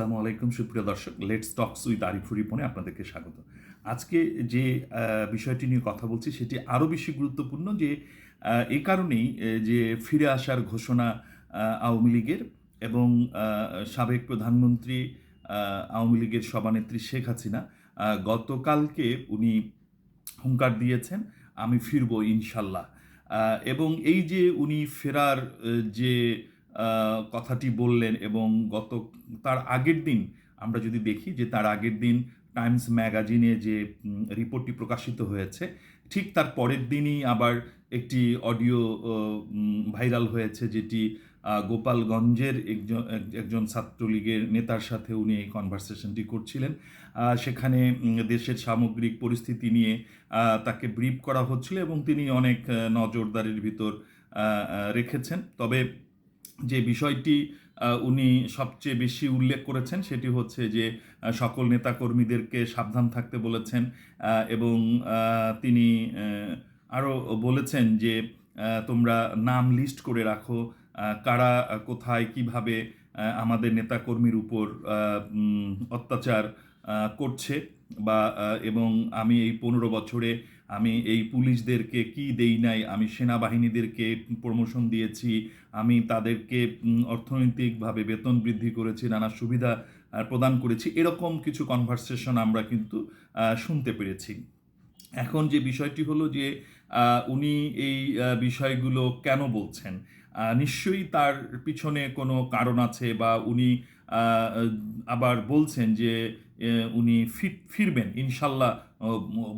আসসালামু আলাইকুম, সুপ্রিয় দর্শক। লেটস টকস উইথ আরিফুর রিপনে আপনাদেরকে স্বাগত। আজকে যে বিষয়টি নিয়ে কথা বলছি, সেটি আরও বেশি গুরুত্বপূর্ণ যে এই কারণেই যে ফিরে আসার ঘোষণা আওয়ামী লীগের এবং সাবেক প্রধানমন্ত্রী আওয়ামী লীগের সভানেত্রী শেখ হাসিনা গতকালকে উনি হুঙ্কার দিয়েছেন, আমি ফিরবো ইনশাল্লাহ। এবং এই যে উনি ফেরার যে কথাটি বললেন এবং গত, তার আগের দিন আমরা যদি দেখি যে তার আগের দিন টাইমস ম্যাগাজিনে যে রিপোর্টটি প্রকাশিত হয়েছে, ঠিক তার পরের দিনই আবার একটি অডিও ভাইরাল হয়েছে যেটি গোপালগঞ্জের একজন একজন ছাত্রলীগের নেতার সাথে উনি এই কনভারসেশনটি করছিলেন। সেখানে দেশের সামগ্রিক পরিস্থিতি নিয়ে তাকে ব্রিফ করা হচ্ছিল এবং তিনি অনেক নজরদারির ভিতর রেখেছেন। তবে যে বিষয়টি উনি সবচেয়ে বেশি উল্লেখ করেছেন সেটি হচ্ছে যে সকল নেতাকর্মীদেরকে সাবধান থাকতে বলেছেন এবং তিনি আরও বলেছেন যে তোমরা নাম লিস্ট করে রাখো কারা কোথায়, কীভাবে আমাদের নেতাকর্মীর উপর অত্যাচার করছে, বা এবং আমি এই পনেরো বছরে আমি এই পুলিশদেরকে কি দেই নাই, আমি সেনাবাহিনীদেরকে প্রমোশন দিয়েছি, আমি তাদেরকে অর্থনৈতিকভাবে বেতন বৃদ্ধি করেছি, নানা সুবিধা প্রদান করেছি, এরকম কিছু কনভারসেশন আমরা কিন্তু শুনতে পেরেছি। এখন যে বিষয়টি হলো যে উনি এই বিষয়গুলো কেন বলছেন? নিশ্চয়ই তার পিছনে কোনো কারণ আছে বা উনি আবার বলছেন যে উনি ফিরবেন, ইনশাল্লাহ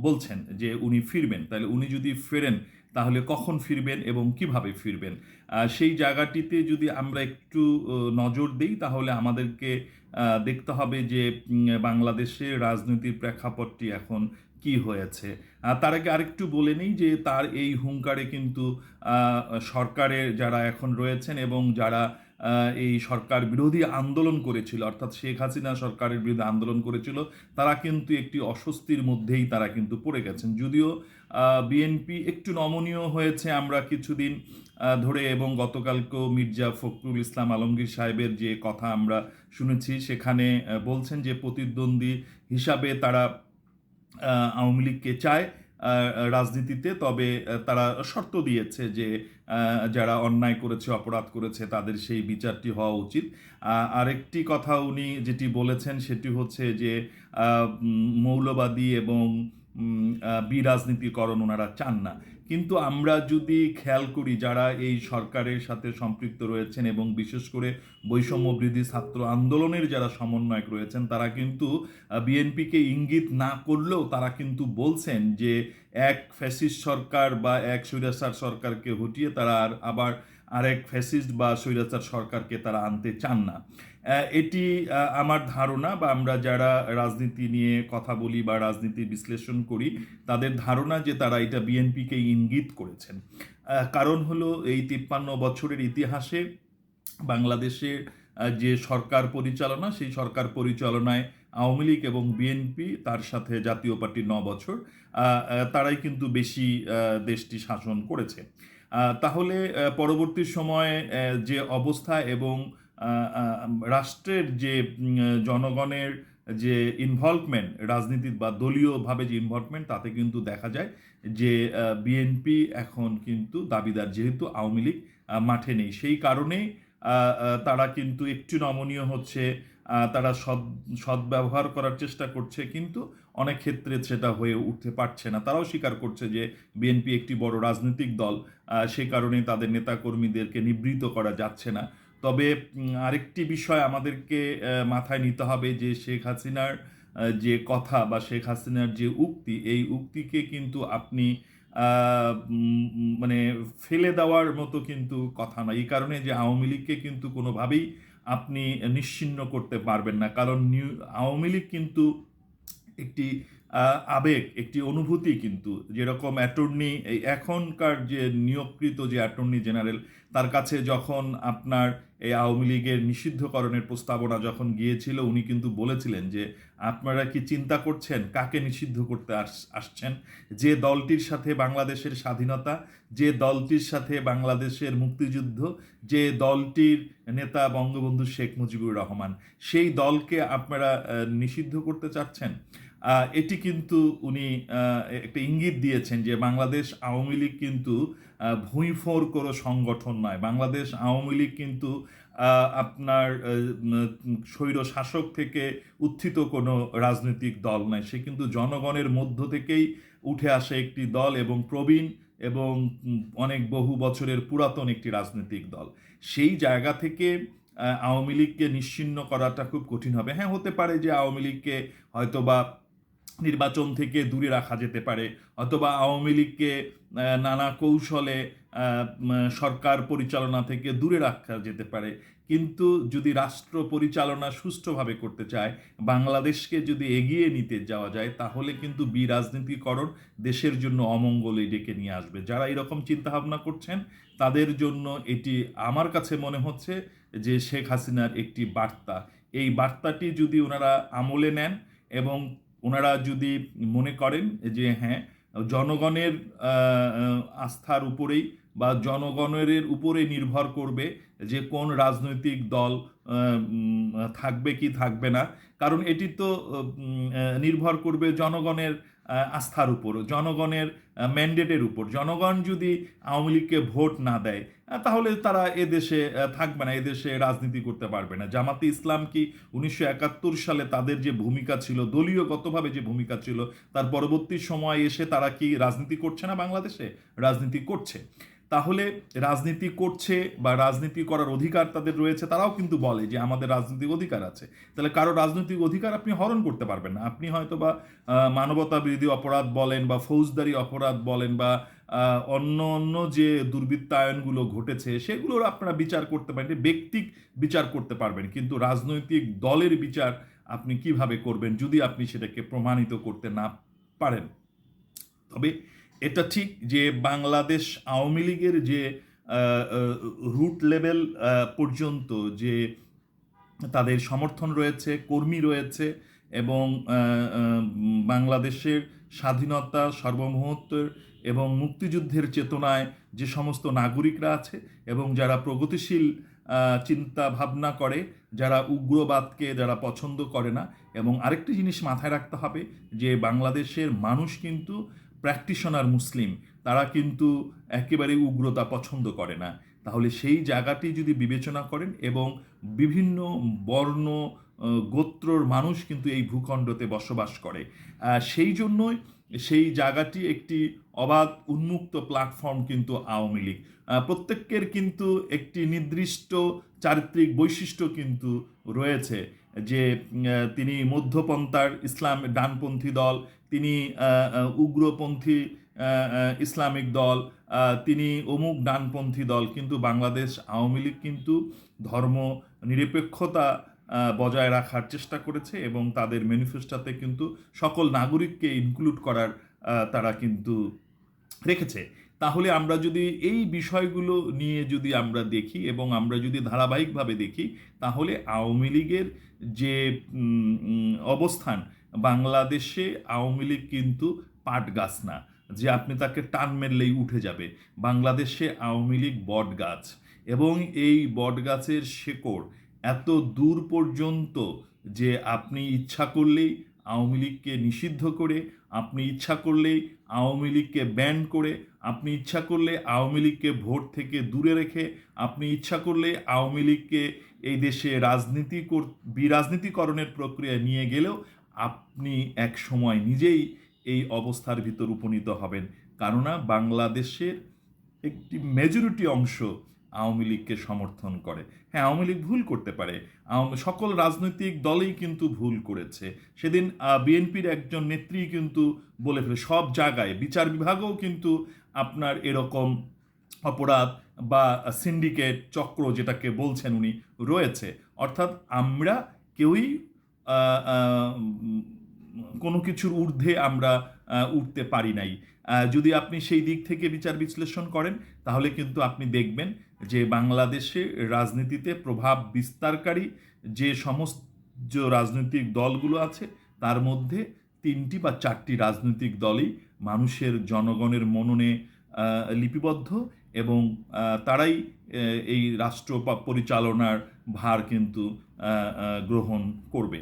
বলছেন যে উনি ফিরবেন। তাহলে উনি যদি ফেরেন, তাহলে কখন ফিরবেন এবং কীভাবে ফিরবেন? সেই জায়গাটিতে যদি আমরা একটু নজর দিই, তাহলে আমাদেরকে দেখতে হবে যে বাংলাদেশে রাজনীতির প্রেক্ষাপটটি এখন কি হয়েছে। তার আগে আরেকটু বলে নিই যে, তার এই হুঙ্কারে কিন্তু সরকারের যারা এখন রয়েছেন এবং যারা এই সরকার বিরোধী আন্দোলন করেছিল, অর্থাৎ শেখ হাসিনা সরকারের বিরুদ্ধে আন্দোলন করেছিল, তারা কিন্তু একটি অস্বস্তির মধ্যেই তারা কিন্তু পড়ে গেছেন। যদিও বিএনপি একটু নমনীয় হয়েছে, আমরা কিছুদিন ধরে এবং গতকালকেও মির্জা ফখরুল ইসলাম আলমগীর সাহেবের যে কথা আমরা শুনেছি, সেখানে বলছেন যে প্রতিদ্বন্দ্বী হিসাবে তারা আওয়ামী লীগকে চায়। রাজনীতিতে, তবে তারা শর্ত দিয়েছে যে যারা অন্যায় করেছে, অপরাধ করেছে, তাদের সেই বিচারটি হওয়া উচিত। আরেকটি কথা উনি যেটি বলেছেন, সেটি হচ্ছে যে মৌলবাদী এবং বিরাজনীতিকরণ ওনারা চান না। কিন্তু আমরা যদি খেয়াল করি যারা এই সরকারের সাথে সম্পৃক্ত রয়েছেন এবং বিশেষ করে বৈষম্য বৃদ্ধি ছাত্র আন্দোলনের যারা সমন্বয়ক রয়েছেন, তারা কিন্তু বিএনপিকে ইঙ্গিত না করলেও তারা কিন্তু বলছেন যে এক ফ্যাসিস্ট সরকার বা এক স্বৈরাচার সরকারকে হটিয়ে তারা আর আবার আরেক ফ্যাসিস্ট বা স্বৈরাচার সরকারকে তারা আনতে চান না। এটি আমার ধারণা বা আমরা যারা রাজনীতি নিয়ে কথা বলি বা রাজনীতি বিশ্লেষণ করি, তাদের ধারণা যে তারা এটা বিএনপিকে ইঙ্গিত করেছেন। কারণ হলো এই তিপ্পান্ন বছরের ইতিহাসে বাংলাদেশের যে সরকার পরিচালনা, সেই সরকার পরিচালনায় আওয়ামী লীগ এবং বিএনপি তার সাথে জাতীয় পার্টি ন বছর তারাই কিন্তু বেশি দেশটি শাসন করেছে। তাহলে পরবর্তী সময়ে যে অবস্থা এবং রাষ্ট্রের যে জনগণের যে ইনভলভমেন্ট রাজনীতির বা দলীয়ভাবে যে ইনভলভমেন্ট তাতে কিন্তু দেখা যায় যে বিএনপি এখন কিন্তু দাবিদার যেহেতু আওয়ামী লীগ মাঠে নেই। সেই কারণে আহ, আহ, তারা কিন্তু একটু নমনীয় হচ্ছে তারা সদ সদ্ব্যবহার করার চেষ্টা করছে কিন্তু অনেক ক্ষেত্রে সেটা হয়ে উঠতে পারছে না। তারাও স্বীকার করছে যে বিএনপি একটি বড় রাজনৈতিক দল সেই কারণে তাদের নেতাকর্মীদেরকে নিবৃত করা যাচ্ছে না। তবে আরেকটি বিষয় আমাদেরকে মাথায় নিতে হবে যে শেখ হাসিনার যে কথা বা শেখ হাসিনার যে উক্তি, এই উক্তিকে কিন্তু আপনি মানে ফেলে দেওয়ার মতো কিন্তু কথা না এই কারণে যে আওয়ামী লীগকে কিন্তু কোনোভাবেই আপনি নিশ্চিহ্ন করতে পারবেন না। কারণ নিউ, আওয়ামী লীগ কিন্তু একটি আবেগ, একটি অনুভূতি কিন্তু। যেরকম অ্যাটর্নি এখনকার যে নিয়োগকৃত যে অ্যাটর্নি জেনারেল, তার কাছে যখন আপনার এই আওয়ামী লীগের নিষিদ্ধকরণের প্রস্তাবনা যখন গিয়েছিল, উনি কিন্তু বলেছিলেন যে, আপনারা কি চিন্তা করছেন? কাকে নিষিদ্ধ করতে আস- আসছেন? যে দলটির সাথে বাংলাদেশের স্বাধীনতা, যে দলটির সাথে বাংলাদেশের মুক্তিযুদ্ধ, যে দলটির নেতা বঙ্গবন্ধু শেখ মুজিবুর রহমান, সেই দলকে আপনারা নিষিদ্ধ করতে চাচ্ছেন? এটি কিন্তু উনি একটা ইঙ্গিত দিয়েছেন যে বাংলাদেশ আওয়ামী লীগ কিন্তু আহ, ভুঁইফোঁড় কোনো সংগঠন নয়। বাংলাদেশ আওয়ামী লীগ কিন্তু আপনার স্বৈর শাসক থেকে উত্থিত কোনো রাজনৈতিক দল নয়। সে কিন্তু জনগণের মধ্য থেকেই উঠে আসে একটি দল এবং প্রবীণ এবং অনেক বহু বছরের পুরাতন একটি রাজনৈতিক দল। সেই জায়গা থেকে আওয়ামী লীগকে নিশ্চিন্ন করাটা খুব কঠিন হবে। হ্যাঁ হতে পারে যে আওয়ামী লীগকে হয়তোবা নির্বাচন থেকে দূরে রাখা যেতে পারে, অথবা আওয়ামী লীগকে নানা কৌশলে সরকার পরিচালনা থেকে দূরে রাখা যেতে পারে। কিন্তু যদি রাষ্ট্র পরিচালনা সুষ্ঠুভাবে করতে চায়, বাংলাদেশকে যদি এগিয়ে নিতে যাওয়া যায়, তাহলে কিন্তু বিরাজনীতিকরণ দেশের জন্য অমঙ্গলে ডেকে নিয়ে আসবে। যারা এরকম চিন্তাভাবনা করছেন, তাদের জন্য এটি আমার কাছে মনে হচ্ছে যে শেখ হাসিনার একটি বার্তা। এই বার্তাটি যদি ওনারা আমলে নেন এবং ওনারা যদি মনে করেন যে হ্যাঁ জনগণের আস্থার উপরেই বা জনগণের উপরে নির্ভর করবে যে কোন রাজনৈতিক দল থাকবে কি থাকবে না। কারণ এটি তো নির্ভর করবে জনগণের আস্থার উপর, জনগণের ম্যান্ডেটের উপর। জনগণ যদি আওয়ামী লীগকে ভোট না দেয় তাহলে তারা এদেশে থাকবে না এদেশে রাজনীতি করতে পারবে না। জামাতে ইসলাম কি উনিশশো একাত্তর সালে তাদের যে ভূমিকা ছিল, দলীয়গতভাবে যে ভূমিকা ছিল, তার পরবর্তী সময় এসে তারা কি রাজনীতি করছে না বাংলাদেশে? রাজনীতি করছে। তাহলে রাজনীতি করছে বা রাজনীতি করার অধিকার তাদের রয়েছে, তারাও কিন্তু বলে যে আমাদের রাজনৈতিক অধিকার আছে। তাহলে কারও রাজনৈতিক অধিকার আপনি হরণ করতে পারবেন না। আপনি হয়তো বা মানবতা বিরোধী অপরাধ বলেন বা ফৌজদারি অপরাধ বলেন বা অন্য অন্য যে দুর্বৃত্তায়নগুলো ঘটেছে, সেগুলোর আপনারা বিচার করতে পারেন ব্যক্তিক বিচার করতে পারবেন। কিন্তু রাজনৈতিক দলের বিচার আপনি কীভাবে করবেন যদি আপনি সেটাকে প্রমাণিত করতে না পারেন? তবে এটা ঠিক যে বাংলাদেশ আওয়ামী লীগের যে রুট লেভেল পর্যন্ত যে তাদের সমর্থন রয়েছে, কর্মী রয়েছে এবং বাংলাদেশের স্বাধীনতা সার্বভৌমত্বের এবং মুক্তিযুদ্ধের চেতনায় যে সমস্ত নাগরিকরা আছে এবং যারা প্রগতিশীল চিন্তা ভাবনা করে, যারা উগ্রবাদকে যারা পছন্দ করে না এবং আরেকটি জিনিস মাথায় রাখতে হবে যে বাংলাদেশের মানুষ কিন্তু প্র্যাকটিশনার মুসলিম। তারা কিন্তু একেবারে উগ্রতা পছন্দ করে না। তাহলে সেই জায়গাটি যদি বিবেচনা করেন এবং বিভিন্ন বর্ণ গোত্রর মানুষ কিন্তু এই ভূখণ্ডতে বসবাস করে। সেই জন্যই সেই জায়গাটি একটি অবাধ উন্মুক্ত প্ল্যাটফর্ম কিন্তু আওয়ামী লীগ। প্রত্যেকের কিন্তু একটি নির্দিষ্ট চারিত্রিক বৈশিষ্ট্য কিন্তু রয়েছে যে তিনি মধ্যপন্থার ইসলাম ডানপন্থী দল, তিনি উগ্রপন্থী ইসলামিক দল তিনি অমুক ডানপন্থী দল। কিন্তু বাংলাদেশ আওয়ামী লীগ কিন্তু ধর্ম নিরপেক্ষতা বজায় রাখার চেষ্টা করেছে এবং তাদের ম্যানিফেস্টোতে কিন্তু সকল নাগরিককে ইনক্লুড করার তারা কিন্তু রেখেছে। তাহলে আমরা যদি এই বিষয়গুলো নিয়ে যদি আমরা দেখি এবং আমরা যদি ধারাবাহিকভাবে দেখি, তাহলে আওয়ামী লীগের যে অবস্থান, বাংলাদেশে আওয়ামী লীগ কিন্তু পাট গাছ না। যে আপনি তাকে টান মেরলেই উঠে যাবে। বাংলাদেশে আওয়ামী লীগ বট গাছ এবং এই বট গাছের শেকড় এত দূর পর্যন্ত যে আপনি ইচ্ছা করলেই আওয়ামী লীগকে নিষিদ্ধ করে, আপনি ইচ্ছা করলেই আওয়ামী লীগকে ব্যান করে, আপনি ইচ্ছা করলে আওয়ামী লীগকে ভোট থেকে দূরে রেখে, আপনি ইচ্ছা করলে আওয়ামী লীগকে এই দেশে রাজনীতি কর, বিরাজনীতিকরণের প্রক্রিয়া নিয়ে গেলেও আপনি এক সময় নিজেই এই অবস্থার ভিতর উপনীত হবেন। কেননা বাংলাদেশের একটি মেজরিটি অংশ আওয়ামী লীগকে সমর্থন করে। হ্যাঁ আওয়ামী লীগ ভুল করতে পারে। সকল রাজনৈতিক দলেই কিন্তু ভুল করেছে। সেদিন বিএনপির একজন নেত্রী কিন্তু বলে ফেলে, সব জায়গায় বিচার বিভাগও কিন্তু আপনার এরকম অপরাধ বা সিন্ডিকেট চক্র যেটাকে বলছেন উনি রয়েছে। অর্থাৎ আমরা কেউই কোনো কিছুর ঊর্ধ্বে আমরা উঠতে পারি নাই। যদি আপনি সেই দিক থেকে বিচার বিশ্লেষণ করেন, তাহলে কিন্তু আপনি দেখবেন যে বাংলাদেশে রাজনীতিতে প্রভাব বিস্তারকারী যে সমস্ত রাজনৈতিক দলগুলো আছে, তার মধ্যে তিনটি বা চারটি রাজনৈতিক দলই মানুষের জনগণের মননে লিপিবদ্ধ এবং তারাই এই রাষ্ট্র পরিচালনার ভার কিন্তু গ্রহণ করবে।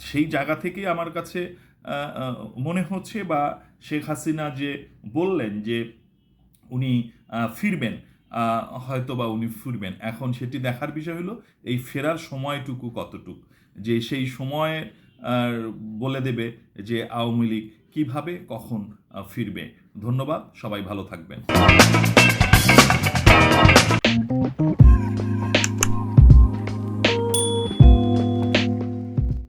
সেই জায়গা থেকে আমার কাছে মনে হচ্ছে বা শেখ হাসিনা যে বললেন যে উনি ফিরবেন হয়তো বা উনি ফিরবেন। এখন সেটি দেখার বিষয় হলো, এই ফেরার সময়টুকু কতটুক? যে সেই সময় বলে দেবে যে আওয়ামী লীগ কীভাবে, কখন ফিরবে। ধন্যবাদ, সবাই ভালো থাকবেন।